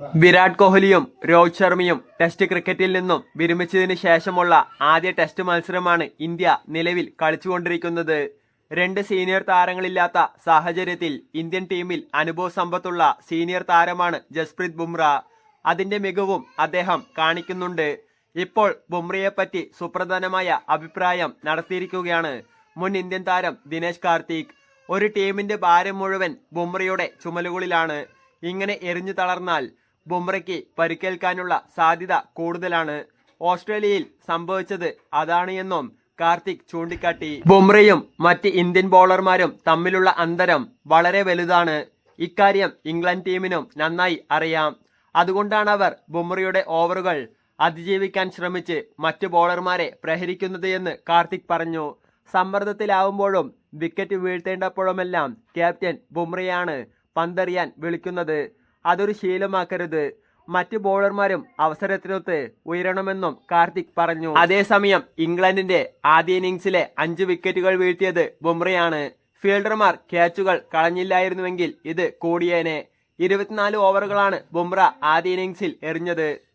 വിരാട് കോഹ്ലിയും രോഹിത് ശർമ്മയും ടെസ്റ്റ് ക്രിക്കറ്റിൽ നിന്നും വിരമിച്ചതിന് ശേഷമുള്ള ആദ്യ ടെസ്റ്റ് മത്സരമാണ് ഇന്ത്യ നിലവിൽ കളിച്ചുകൊണ്ടിരിക്കുന്നത്. രണ്ട് സീനിയർ താരങ്ങളില്ലാത്ത സാഹചര്യത്തിൽ ഇന്ത്യൻ ടീമിൽ അനുഭവ സമ്പത്തുള്ള സീനിയർ താരമാണ് ജസ്പ്രീത് ബുംറ. അതിന്റെ മികവും അദ്ദേഹം കാണിക്കുന്നുണ്ട്. ഇപ്പോൾ ബുംറയെപ്പറ്റി സുപ്രധാനമായ അഭിപ്രായം നടത്തിയിരിക്കുകയാണ് മുൻ ഇന്ത്യൻ താരം ദിനേശ് കാർത്തിക്. ഒരു ടീമിന്റെ ഭാരം മുഴുവൻ ബുംറയുടെ ചുമലുകളിലാണ്. ഇങ്ങനെ എറിഞ്ഞു തളർന്നാൽ ബുംറയ്ക്ക് പരിക്കേൽക്കാനുള്ള സാധ്യത കൂടുതലാണ്. ഓസ്ട്രേലിയയിൽ സംഭവിച്ചത് അതാണ് എന്നും കാർത്തിക് ചൂണ്ടിക്കാട്ടി. ബുംറയും മറ്റ് ഇന്ത്യൻ ബോളർമാരും തമ്മിലുള്ള അന്തരം വളരെ വലുതാണ്. ഇക്കാര്യം ഇംഗ്ലണ്ട് ടീമിനും നന്നായി അറിയാം. അതുകൊണ്ടാണ് അവർ ബുംറയുടെ ഓവറുകൾ അതിജീവിക്കാൻ ശ്രമിച്ച് മറ്റു ബോളർമാരെ പ്രഹരിക്കുന്നത് എന്ന് കാർത്തിക് പറഞ്ഞു. സമ്മർദ്ദത്തിലാവുമ്പോഴും വിക്കറ്റ് വീഴ്ത്തേണ്ടപ്പോഴുമെല്ലാം ക്യാപ്റ്റൻ ബുംറയാണ് പന്തെറിയാൻ വിളിക്കുന്നത്. അതൊരു ശീലമാക്കരുത്. മറ്റു ബോളർമാരും അവസരത്തിനൊത്ത് ഉയരണമെന്നും കാർത്തിക് പറഞ്ഞു. അതേസമയം ഇംഗ്ലണ്ടിന്റെ ആദ്യ ഇന്നിംഗ്സിലെ അഞ്ച് വിക്കറ്റുകൾ വീഴ്ത്തിയത് ബുംറയാണ്. ഫീൽഡർമാർ ക്യാച്ചുകൾ കളഞ്ഞില്ലായിരുന്നുവെങ്കിൽ ഇത് കൂടിയേനെ. ഇരുപത്തിനാല് ഓവറുകളാണ് ബുംറ ആദ്യ ഇന്നിംഗ്സിൽ എറിഞ്ഞത്.